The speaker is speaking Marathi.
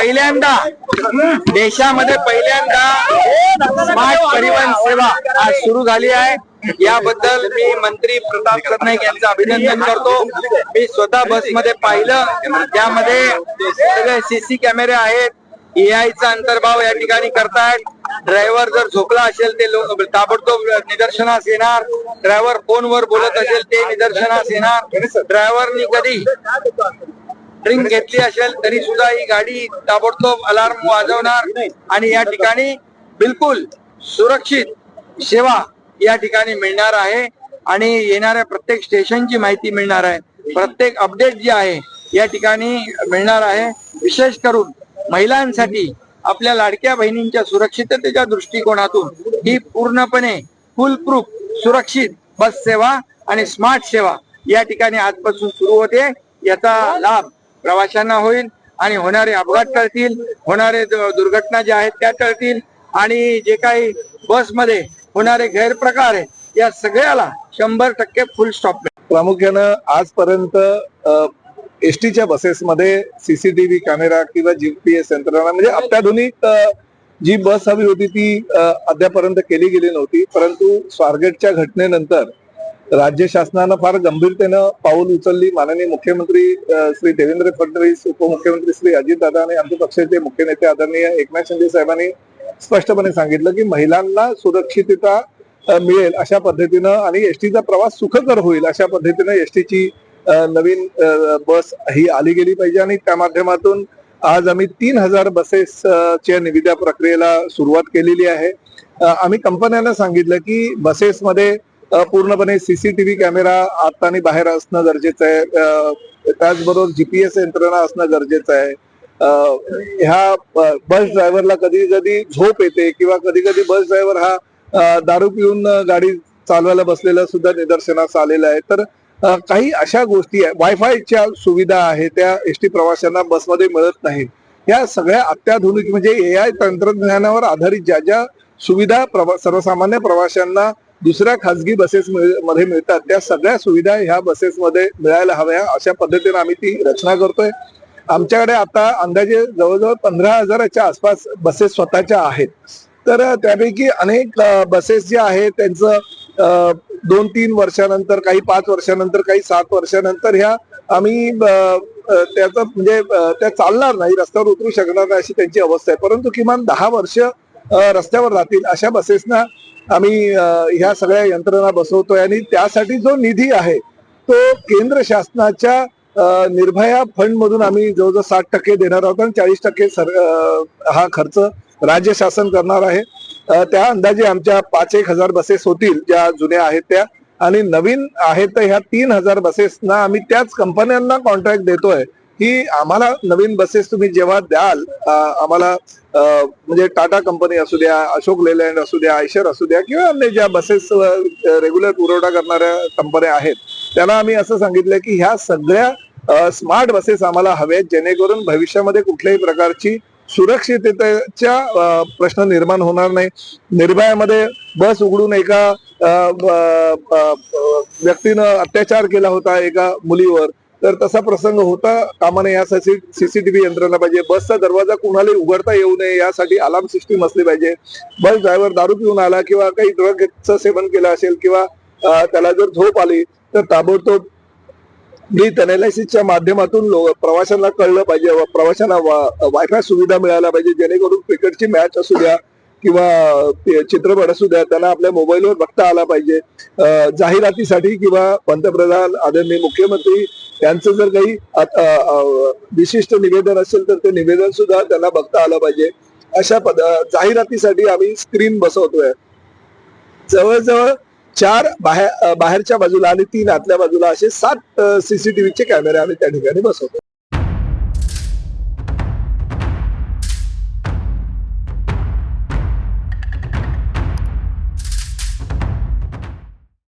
पहिल्यांदा देशामध्ये पहिल्यांदा स्मार्ट परिवहन सेवा आज सुरू झाली आहे. याबद्दल मी मंत्री प्रताप सरनाईक यांचं अभिनंदन करतो. मी स्वतः बसमध्ये पाहिलं. त्यामध्ये सगळे सीसी कॅमेरे आहेत. एआयचा चा अंतर्भाव या ठिकाणी करतायत. ड्रायव्हर जर झोपला असेल ते ताबडतोब निदर्शनास येणार. ड्रायव्हर फोनवर बोलत असेल ते निदर्शनास येणार. ड्रायव्हरनी कधी ड्रिंक घेतली असेल तरी सुद्धा ही गाडी ताबडतोब अलार्म वाजवणार. आणि या ठिकाणी बिलकुल सुरक्षित सेवा या ठिकाणी मिळणार आहे. आणि येणाऱ्या प्रत्येक स्टेशनची माहिती मिळणार आहे. प्रत्येक अपडेट जे आहे या ठिकाणी मिळणार आहे. विशेष करून महिलांसाठी आपल्या लाडक्या बहिणींच्या सुरक्षिततेच्या दृष्टिकोनातून ही पूर्णपणे फुल प्रूफ सुरक्षित बस सेवा आणि स्मार्ट सेवा या ठिकाणी आजपासून सुरू होते. याचा लाभ प्रवाशांना होईल आणि होणारे अपघात टळतील होणारे दुर्घटना ज्या आहेत त्या टळतील आणि जे काही बसमध्ये होणारे गैरप्रकार आहे या सगळ्याला शंभर टक्के फुल स्टॉप प्रामुख्यानं आजपर्यंत एस टीच्या बसेसमध्ये सीसीटीव्ही कॅमेरा किंवा जीपीएस यंत्रणा म्हणजे अत्याधुनिक जी बस हवी होती ती अद्यापर्यंत केली गेली नव्हती परंतु स्वारगेटच्या घटनेनंतर राज्य शासनानं फार गंभीरतेनं पाऊल उचलली. माननीय मुख्यमंत्री श्री देवेंद्र फडणवीस उपमुख्यमंत्री श्री अजितदादा आणि आमचे पक्षाचे मुख्य नेते आदरणीय एकनाथ शिंदे साहेबांनी स्पष्टपणे सांगितलं की महिलांना सुरक्षितता मिळेल अशा पद्धतीनं आणि एसटीचा प्रवास सुखकर होईल अशा पद्धतीनं एसटीची नवीन बस ही आली गेली पाहिजे आणि त्या माध्यमातून आज आम्ही तीन हजार बसेसच्या निविदा प्रक्रियेला सुरुवात केलेली आहे. आम्ही कंपन्यांना सांगितलं की बसेसमध्ये पूर्णपणे सीसीटीव्ही कॅमेरा आत आणि बाहेर असणं गरजेचं आहे. त्याचबरोबर जीपीएस यंत्रणा असणं गरजेचं आहे. ह्या बस ड्रायव्हरला कधी कधी झोप येते किंवा कधी कधी बस ड्रायव्हर हा दारू पिऊन गाडी चालवायला बसलेला सुद्धा निदर्शनास आलेला आहे. तर काही अशा गोष्टी आहे. वायफायच्या सुविधा आहे त्या एस टी प्रवाशांना बसमध्ये मिळत नाहीत. या सगळ्या अत्याधुनिक म्हणजे ए आय तंत्रज्ञानावर आधारित ज्या ज्या सुविधा प्रवा- सर्वसामान्य प्रवाशांना दुसऱ्या खासगी बसेस मिळ- मध्ये मिळतात. त्या सगळ्या सुविधा ह्या बसेसमध्ये मिळायला हव्या. अशा पद्धतीने आम्ही ती रचना करतोय. आमच्याकडे आता अंदाजे जवळजवळ पंधरा हजाराच्या आसपास बसेस स्वतःच्या आहेत. तर त्यापैकी अनेक बसेस जे आहेत त्यांचं दोन तीन वर्षानंतर काही पाच वर्षानंतर काही सात वर्षानंतर ह्या आम्ही अ, त्याचं म्हणजे त्या चालणार नाही रस्त्यावर उतरू शकणार नाही अशी त्यांची अवस्था आहे. परंतु किमान दहा वर्ष रस्त्यावर राहतील अशा बसेसना आम्ही ह्या सगळ्या यंत्रणा बसवतोय आणि त्यासाठी जो निधी आहे तो केंद्र शासनाच्या निर्भया फंड मधून आम्ही जवळजवळ साठ टक्के देणार आहोत आणि चाळीस टक्के सर हा खर्च राज्य शासन करणार आहे. त्या अंदाजे आमच्या पाच एक हजार बसेस होतील ज्या जुन्या आहेत त्या. आणि नवीन आहेत तर ह्या तीन हजार बसेसना आम्ही त्याच कंपन्यांना कॉन्ट्रॅक्ट देतोय. की आम्हाला नवीन बसेस तुम्ही जेव्हा द्याल आम्हाला म्हणजे टाटा कंपनी असू द्या अशोक लेलँड असू द्या आयशर असू द्या किंवा अन्य ज्या बसेस रेग्युलर पुरवठा करणाऱ्या कंपन्या आहेत त्यांना आम्ही असं सांगितलं की ह्या सगळ्या स्मार्ट बसेस आम्हाला हव्यात जेणेकरून भविष्यामध्ये कुठल्याही प्रकारची सुरक्षिततेच्या प्रश्न निर्माण होणार नाही. निर्भयामध्ये बस उघडून एका व्यक्तीनं अत्याचार केला होता एका मुलीवर तर तसा प्रसंग होता. कामा नये यासाठी सीसीटीव्ही यंत्रणा पाहिजे. बसचा दरवाजा कुणालाही उघडता येऊ नये यासाठी अलार्म सिस्टीम असली पाहिजे. बस ड्रायव्हर दारू पिऊन आला किंवा काही ड्रगचं सेवन केलं असेल किंवा त्याला जर झोप आली तर ताबडतोब ब्रीथ अनालिसिसच्या माध्यमातून प्रवाशांना कळलं पाहिजे. प्रवाशांना वायफाय सुविधा मिळायला पाहिजे. जेणेकरून क्रिकेटची मॅच असू द्या किंवा चित्रपट असू द्या त्यांना आपल्या मोबाईलवर बघता आला पाहिजे. जाहिरातीसाठी किंवा पंतप्रधान आदरणीय मुख्यमंत्री त्यांचं जर काही विशिष्ट निवेदन असेल तर ते निवेदन सुद्धा त्यांना बघता आलं पाहिजे. अशा पद जाहिरातीसाठी आम्ही स्क्रीन बसवतोय. जवळजवळ चार बाहेर बाहेरच्या बाजूला आणि तीन आतल्या बाजूला असे सात सीसीटीव्हीचे कॅमेरे आम्ही त्या ठिकाणी बसवतो